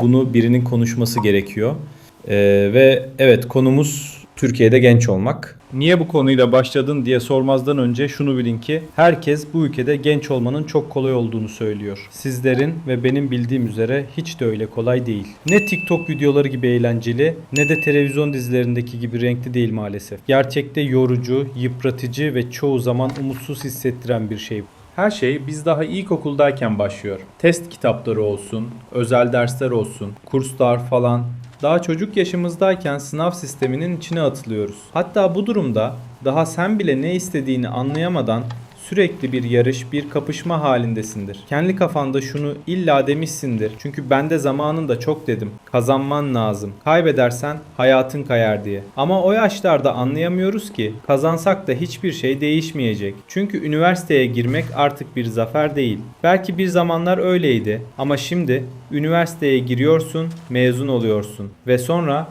Bunu birinin konuşması gerekiyor. Ee, ve evet konumuz Türkiye'de genç olmak. Niye bu konuyla başladın diye sormazdan önce şunu bilin ki herkes bu ülkede genç olmanın çok kolay olduğunu söylüyor. Sizlerin ve benim bildiğim üzere hiç de öyle kolay değil. Ne TikTok videoları gibi eğlenceli ne de televizyon dizilerindeki gibi renkli değil maalesef. Gerçekte yorucu, yıpratıcı ve çoğu zaman umutsuz hissettiren bir şey. Her şey biz daha ilkokuldayken başlıyor. Test kitapları olsun, özel dersler olsun, kurslar falan. Daha çocuk yaşımızdayken sınav sisteminin içine atılıyoruz. Hatta bu durumda daha sen bile ne istediğini anlayamadan sürekli bir yarış, bir kapışma halindesindir. Kendi kafanda şunu illa demişsindir. Çünkü ben de zamanında çok dedim. Kazanman lazım. Kaybedersen hayatın kayar diye. Ama o yaşlarda anlayamıyoruz ki kazansak da hiçbir şey değişmeyecek. Çünkü üniversiteye girmek artık bir zafer değil. Belki bir zamanlar öyleydi ama şimdi üniversiteye giriyorsun, mezun oluyorsun ve sonra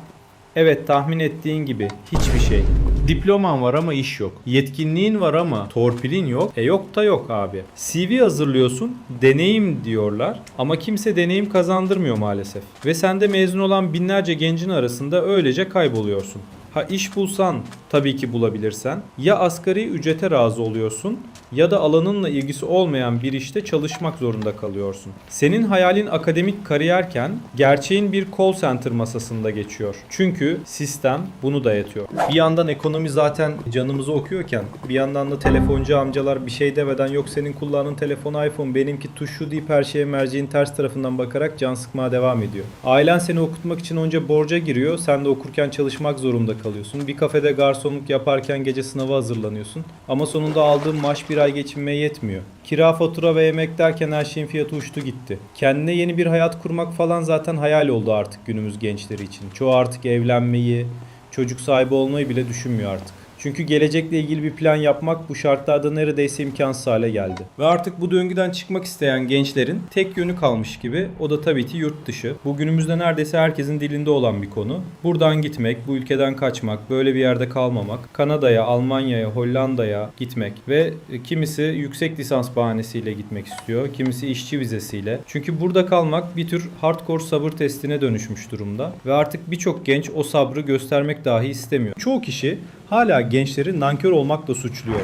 Evet tahmin ettiğin gibi hiçbir şey. Diploman var ama iş yok. Yetkinliğin var ama torpilin yok. E yok da yok abi. CV hazırlıyorsun, deneyim diyorlar ama kimse deneyim kazandırmıyor maalesef. Ve sen de mezun olan binlerce gencin arasında öylece kayboluyorsun. Ha iş bulsan tabii ki bulabilirsen ya asgari ücrete razı oluyorsun ya da alanınla ilgisi olmayan bir işte çalışmak zorunda kalıyorsun. Senin hayalin akademik kariyerken gerçeğin bir call center masasında geçiyor. Çünkü sistem bunu dayatıyor. Bir yandan ekonomi zaten canımızı okuyorken bir yandan da telefoncu amcalar bir şey demeden yok senin kullandığın telefon iPhone benimki tuşlu deyip her şeye merceğin ters tarafından bakarak can sıkmaya devam ediyor. Ailen seni okutmak için önce borca giriyor sen de okurken çalışmak zorunda kalıyorsun. Bir kafede garsonluk yaparken gece sınava hazırlanıyorsun. Ama sonunda aldığın maaş bir ay geçinmeye yetmiyor. Kira, fatura ve yemek derken her şeyin fiyatı uçtu gitti. Kendine yeni bir hayat kurmak falan zaten hayal oldu artık günümüz gençleri için. Çoğu artık evlenmeyi, çocuk sahibi olmayı bile düşünmüyor artık. Çünkü gelecekle ilgili bir plan yapmak bu şartlarda neredeyse imkansız hale geldi. Ve artık bu döngüden çıkmak isteyen gençlerin tek yönü kalmış gibi o da tabii ki yurt dışı. Bu günümüzde neredeyse herkesin dilinde olan bir konu. Buradan gitmek, bu ülkeden kaçmak, böyle bir yerde kalmamak, Kanada'ya, Almanya'ya, Hollanda'ya gitmek ve kimisi yüksek lisans bahanesiyle gitmek istiyor, kimisi işçi vizesiyle. Çünkü burada kalmak bir tür hardcore sabır testine dönüşmüş durumda ve artık birçok genç o sabrı göstermek dahi istemiyor. Çoğu kişi hala gençleri nankör olmakla suçluyor.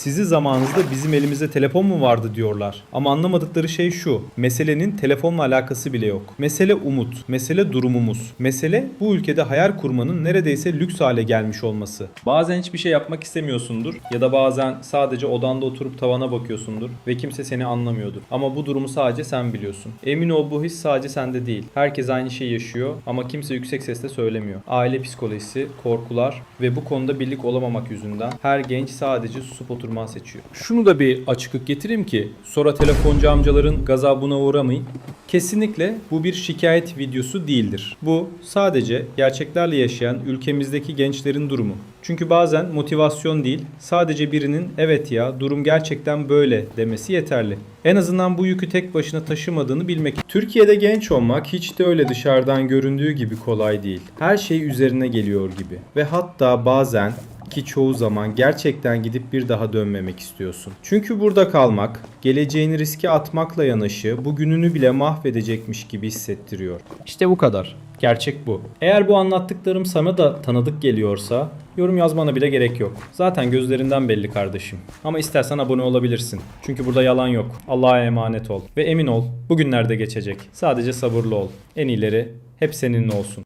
Sizi zamanınızda bizim elimizde telefon mu vardı diyorlar. Ama anlamadıkları şey şu. Meselenin telefonla alakası bile yok. Mesele umut. Mesele durumumuz. Mesele bu ülkede hayal kurmanın neredeyse lüks hale gelmiş olması. Bazen hiçbir şey yapmak istemiyorsundur ya da bazen sadece odanda oturup tavana bakıyorsundur ve kimse seni anlamıyordur. Ama bu durumu sadece sen biliyorsun. Emin ol bu his sadece sende değil. Herkes aynı şeyi yaşıyor ama kimse yüksek sesle söylemiyor. Aile psikolojisi, korkular ve bu konuda birlik olamamak yüzünden her genç sadece susup oturma seçiyor. Şunu da bir açıklık getireyim ki sonra telefoncu amcaların gazabına uğramayın. Kesinlikle bu bir şikayet videosu değildir. Bu sadece gerçeklerle yaşayan ülkemizdeki gençlerin durumu. Çünkü bazen motivasyon değil, sadece birinin evet ya durum gerçekten böyle demesi yeterli. En azından bu yükü tek başına taşımadığını bilmek. Türkiye'de genç olmak hiç de öyle dışarıdan göründüğü gibi kolay değil. Her şey üzerine geliyor gibi. Ve hatta bazen ki çoğu zaman gerçekten gidip bir daha dönmemek istiyorsun. Çünkü burada kalmak, geleceğini riske atmakla yanaşı bugününü bile mahvedecekmiş gibi hissettiriyor. İşte bu kadar. Gerçek bu. Eğer bu anlattıklarım sana da tanıdık geliyorsa yorum yazmana bile gerek yok. Zaten gözlerinden belli kardeşim. Ama istersen abone olabilirsin. Çünkü burada yalan yok. Allah'a emanet ol. Ve emin ol bugünlerde geçecek. Sadece sabırlı ol. En iyileri hep seninle olsun.